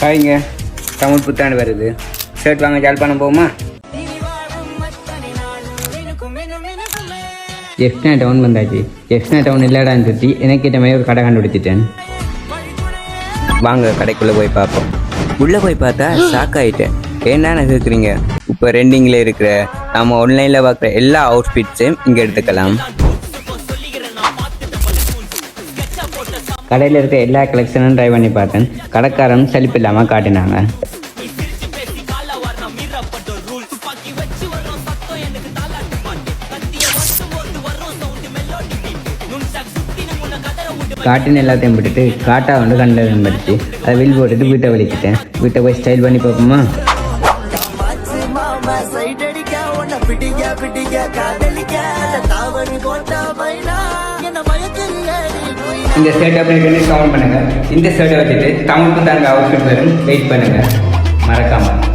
ஹாய்ங்க தமிழ் புத்தாண்டு வருது. ஷர்ட் வாங்க ஜாழ்ப்பாணம் போகுமா? எஃப்னா டவுன் வந்தாச்சு? எஃப்னா டவுன் இல்லைடான்னு சுற்றி எனக்கு ஏற்ற மாதிரி ஒரு கடை கண்டுபிடிச்சிட்டேன். வாங்க கடைக்குள்ளே போய் பார்ப்போம். உள்ளே போய் பார்த்தா ஷாக் ஆகிட்டேன் என்னன்னு கேட்குறீங்க இப்போ ரெண்டிங்கில் இருக்கிற நம்ம ஆன்லைனில் பார்க்குற எல்லா அவுட்ஃபிட்ஸையும் இங்கே எடுத்துக்கலாம். கடையில் இருக்க எல்லா கலெக்ஷனும் ட்ரை பண்ணி பார்த்தேன். கடைக்காரன் சலிப்பு இல்லாமல் காட்டினாங்க. காட்டின் எல்லாத்தையும் விட்டுட்டு காட்டா வந்து கண்டில் நம்பரிச்சு அதை வில் போட்டுட்டு வீட்டை வலிக்கிட்டேன். வீட்டை போய் ஸ்டைல் பண்ணி பார்ப்போமா? பிடிக்க பிடிக்க காதலிக்க. தாவணி போட்ட இந்த ஷர்ட் அப்படி பண்ணி கவுண்ட் பண்ணுங்கள் இந்த ஷர்ட்டை வச்சுட்டு தமிழ் தாங்க அவுட்ஃபிட் வரும் வெயிட் பண்ணுங்கள் மறக்காமல்